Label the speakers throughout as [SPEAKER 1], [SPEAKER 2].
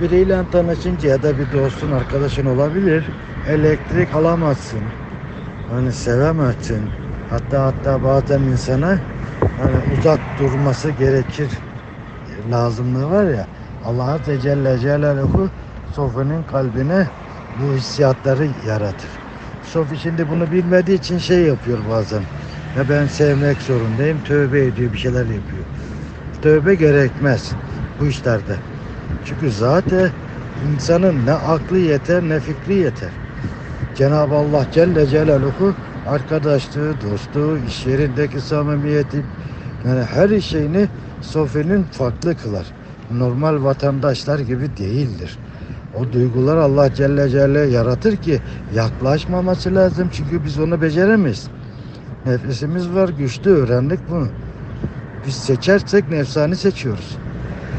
[SPEAKER 1] Biriyle tanışınca ya da bir dostun, arkadaşın olabilir. Elektrik alamazsın. Hani sevemezsin. Hatta hatta bazen insana hani uzak durması gerekir lazımlığı var ya. Allah Azze Celle Celaluhu Sofi'nin kalbine bu hissiyatları yaratır. Sofi şimdi bunu bilmediği için şey yapıyor bazen. Ya ben sevmek zorundayım. Tövbe ediyor bir şeyler yapıyor. Tövbe gerekmez bu işlerde. Çünkü zaten insanın ne aklı yeter ne fikri yeter. Cenab-ı Allah Celle Celaluhu arkadaşlığı, dostluğu, iş yerindeki samimiyeti yani her şeyini Sofi'nin farklı kılar. Normal vatandaşlar gibi değildir. O duygular Allah Celle Celle yaratır ki yaklaşmaması lazım çünkü biz onu beceremeyiz. Nefesimiz var güçlü öğrendik bunu. Biz seçersek nefsani seçiyoruz.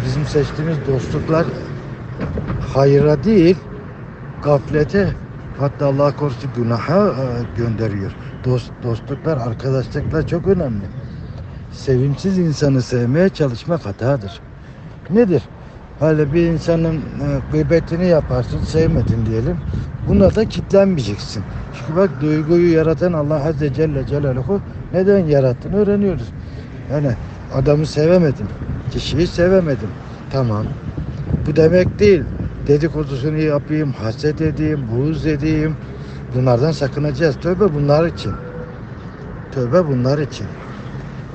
[SPEAKER 1] Bizim seçtiğimiz dostluklar hayra değil gaflete hatta Allah korusun günaha e, gönderiyor. Dost, dostluklar, arkadaşlıklar çok önemli. Sevimsiz insanı sevmeye çalışmak hatadır. Nedir? Hani bir insanın e, gıybetini yaparsın, sevmedin diyelim. Buna da kitlenmeyeceksin. Çünkü bak duyguyu yaratan Allah Azze Celle Celaluhu neden yarattığını öğreniyoruz. Yani adamı sevemedim, kişiyi sevemedim. Tamam. Bu demek değil. Dedikodusunu yapayım, haset edeyim, buğz edeyim. Bunlardan sakınacağız. Tövbe bunlar için. Tövbe bunlar için.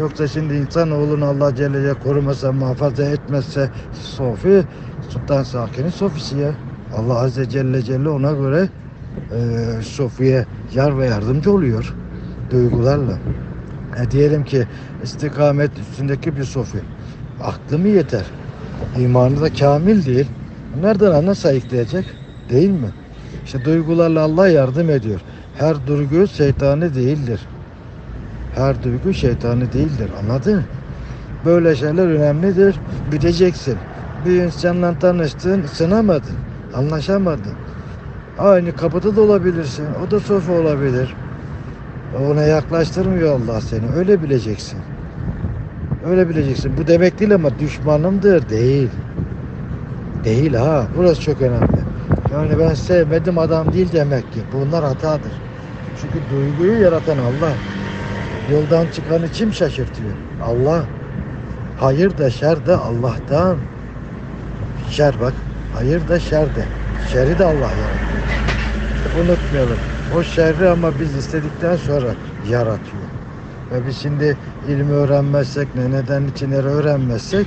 [SPEAKER 1] Yoksa şimdi insanoğlunu Allah Celle korumasa, muhafaza etmezse Sofi, Sultan Sakin'in Sofisi ya. Allah Azze Celle Celle ona göre e, Sofi'ye yar ve yardımcı oluyor. Duygularla. E diyelim ki istikamet üstündeki bir Sofi. Aklı mı yeter? İmanı da kamil değil. Nereden nasıl ayıklayacak? Değil mi? İşte duygularla Allah yardım ediyor. Her duygu şeytani değildir. Her duygu şeytani değildir. Anladın mı? Böyle şeyler önemlidir. Bileceksin. Bir insanla tanıştın, ısınamadın. Anlaşamadın. Aynı kapıda da olabilirsin. O da sofa olabilir. Ona yaklaştırmıyor Allah seni. Öyle bileceksin. Öyle bileceksin. Bu demek değil ama düşmanımdır. Değil. Değil ha. Burası çok önemli. Yani ben sevmedim adam değil demek ki. Bunlar hatadır. Çünkü duyguyu yaratan Allah. Yoldan çıkanı kim şaşırtıyor? Allah. Hayır da şer de Allah'tan. Şer bak. Hayır da şer de. Şeri de Allah yaratıyor. Unutmayalım. O şerri ama biz istedikten sonra yaratıyor. Ve biz şimdi ilmi öğrenmezsek, ne neden içinleri öğrenmezsek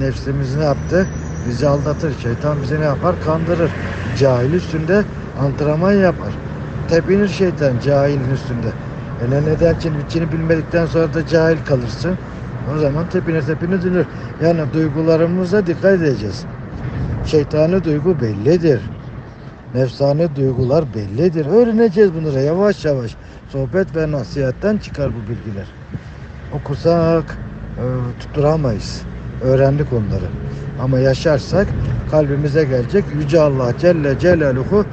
[SPEAKER 1] nefsimiz ne yaptı? Bizi aldatır. Şeytan bizi ne yapar? Kandırır. Cahil üstünde antrenman yapar. Tepinir şeytan cahilin üstünde. E ne neden için içini bilmedikten sonra da cahil kalırsın. O zaman tepine tepine dönür. Yani duygularımıza dikkat edeceğiz. Şeytani duygu bellidir. Nefsani duygular bellidir. Öğreneceğiz bunları yavaş yavaş. Sohbet ve nasihatten çıkar bu bilgiler. Okusak e, tutturamayız. Öğrendik onları. Ama yaşarsak kalbimize gelecek. Yüce Allah Celle Celaluhu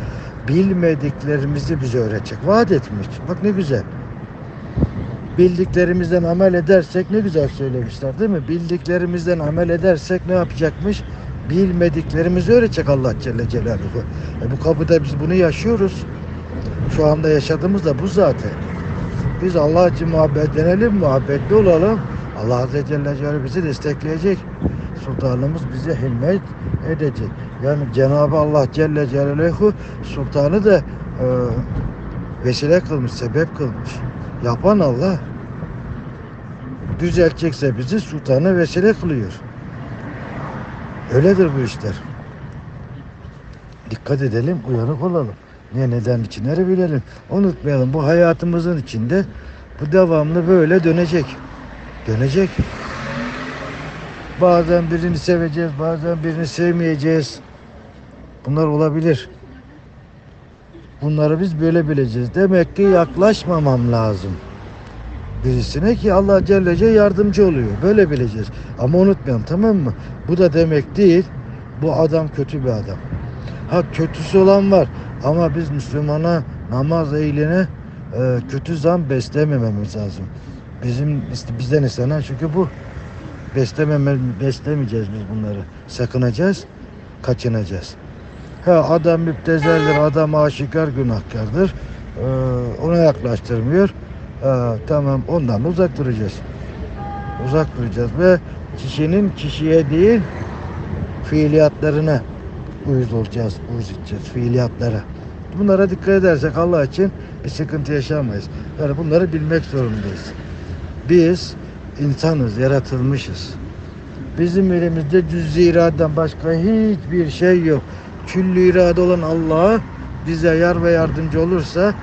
[SPEAKER 1] bilmediklerimizi bize öğretecek. Vaat etmiş. Bak ne güzel. Bildiklerimizden amel edersek ne güzel söylemişler değil mi? Bildiklerimizden amel edersek ne yapacakmış? Bilmediklerimizi öğretecek Allah Celle Celaluhu. E bu kapıda biz bunu yaşıyoruz. Şu anda yaşadığımız da bu zaten. Biz Allah için muhabbetlenelim, muhabbetli olalım. Allah Azze Celle Celaluhu bizi destekleyecek. Sultanımız bize himmet edecek. Yani Cenab-ı Allah Celle Celaluhu sultanı da e, vesile kılmış, sebep kılmış. Yapan Allah. Düzeltecekse bizi sultanı vesile kılıyor. Öyledir bu işler. Dikkat edelim, uyanık olalım. Ne neden içinleri bilelim. Unutmayalım bu hayatımızın içinde bu devamlı böyle dönecek. Dönecek. Bazen birini seveceğiz, bazen birini sevmeyeceğiz. Bunlar olabilir. Bunları biz böyle bileceğiz. Demek ki yaklaşmamam lazım. Birisine ki Allah Celle Celle yardımcı oluyor. Böyle bileceğiz. Ama unutmayalım tamam mı? Bu da demek değil. Bu adam kötü bir adam. Ha kötüsü olan var. Ama biz Müslümana namaz ehline e, kötü zan beslemememiz lazım. Bizim bizden istenen çünkü bu. Beslememe, beslemeyeceğiz biz bunları. Sakınacağız. kaçınacağız. Ha adam müptezeldir, adam aşikar günahkardır. Ee, ona yaklaştırmıyor. Ha, tamam ondan uzak duracağız. Uzak duracağız ve kişinin kişiye değil fiiliyatlarına uyuz olacağız, uyuz edeceğiz fiiliyatlara. Bunlara dikkat edersek Allah için bir sıkıntı yaşamayız. Yani bunları bilmek zorundayız. Biz insanız, yaratılmışız. Bizim elimizde cüz-i iradeden başka hiçbir şey yok. Küllü irade olan Allah bize yar ve yardımcı olursa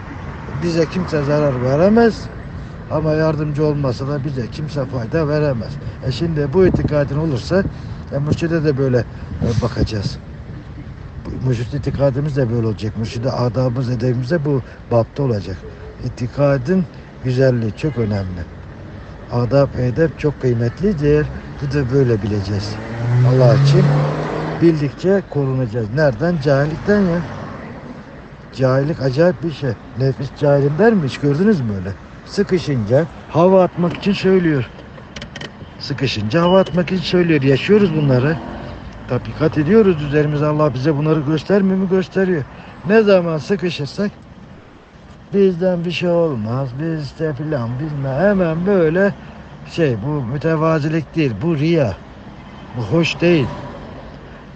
[SPEAKER 1] bize kimse zarar veremez. Ama yardımcı olmasa da bize kimse fayda veremez. E şimdi bu itikadın olursa e, mürşide de böyle e, bakacağız. Mürşid itikadımız da böyle olacak. Mürşide adabımız, edebimiz de bu bapta olacak. İtikadın güzelliği çok önemli. Adab, edep çok kıymetlidir. Bu da böyle bileceğiz. Allah için bildikçe korunacağız. Nereden? Cahillikten ya. Cahillik acayip bir şey. Nefis cahilim der mi? Hiç gördünüz mü öyle? Sıkışınca hava atmak için söylüyor. Sıkışınca hava atmak için söylüyor. Yaşıyoruz bunları. Tatbikat ediyoruz üzerimize. Allah bize bunları göstermiyor mu? Gösteriyor. Ne zaman sıkışırsak bizden bir şey olmaz. Biz de filan bilmem. Hemen böyle şey bu mütevazilik değil. Bu riya. Bu hoş değil.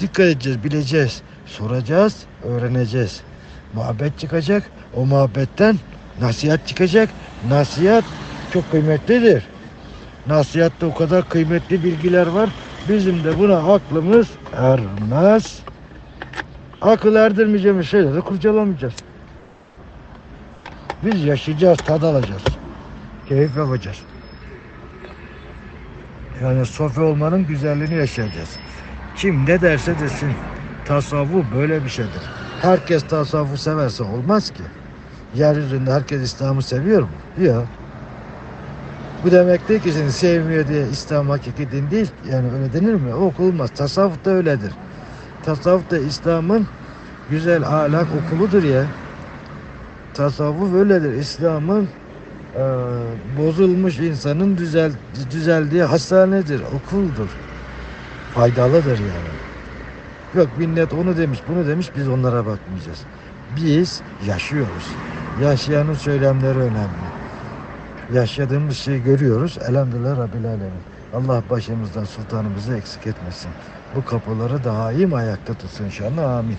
[SPEAKER 1] Dikkat edeceğiz, bileceğiz. Soracağız, öğreneceğiz. Muhabbet çıkacak. O muhabbetten nasihat çıkacak. Nasihat çok kıymetlidir. Nasihatte o kadar kıymetli bilgiler var. Bizim de buna aklımız ermez. Akıl erdirmeyeceğimiz şeyleri kurcalamayacağız. Biz yaşayacağız, tad alacağız. Keyif yapacağız. Yani sofi olmanın güzelliğini yaşayacağız. Kim ne derse desin tasavvuf böyle bir şeydir. Herkes tasavvuf severse olmaz ki. Yeryüzünde herkes İslam'ı seviyor mu? Yok. Bu demek değil ki seni sevmiyor diye İslam hakiki din değil. Yani öyle denir mi? Okulmaz. Tasavvuf da öyledir. Tasavvuf da İslam'ın güzel ahlak okuludur ya. Tasavvuf öyledir. İslam'ın e, bozulmuş insanın düzel, düzeldiği hastanedir, okuldur. Faydalıdır yani. Yok millet onu demiş, bunu demiş, biz onlara bakmayacağız. Biz yaşıyoruz. Yaşayanın söylemleri önemli. Yaşadığımız şeyi görüyoruz. Elhamdülillah Rabbil Alemin. Allah başımızdan sultanımızı eksik etmesin. Bu kapıları daim ayakta tutsun inşallah. Amin.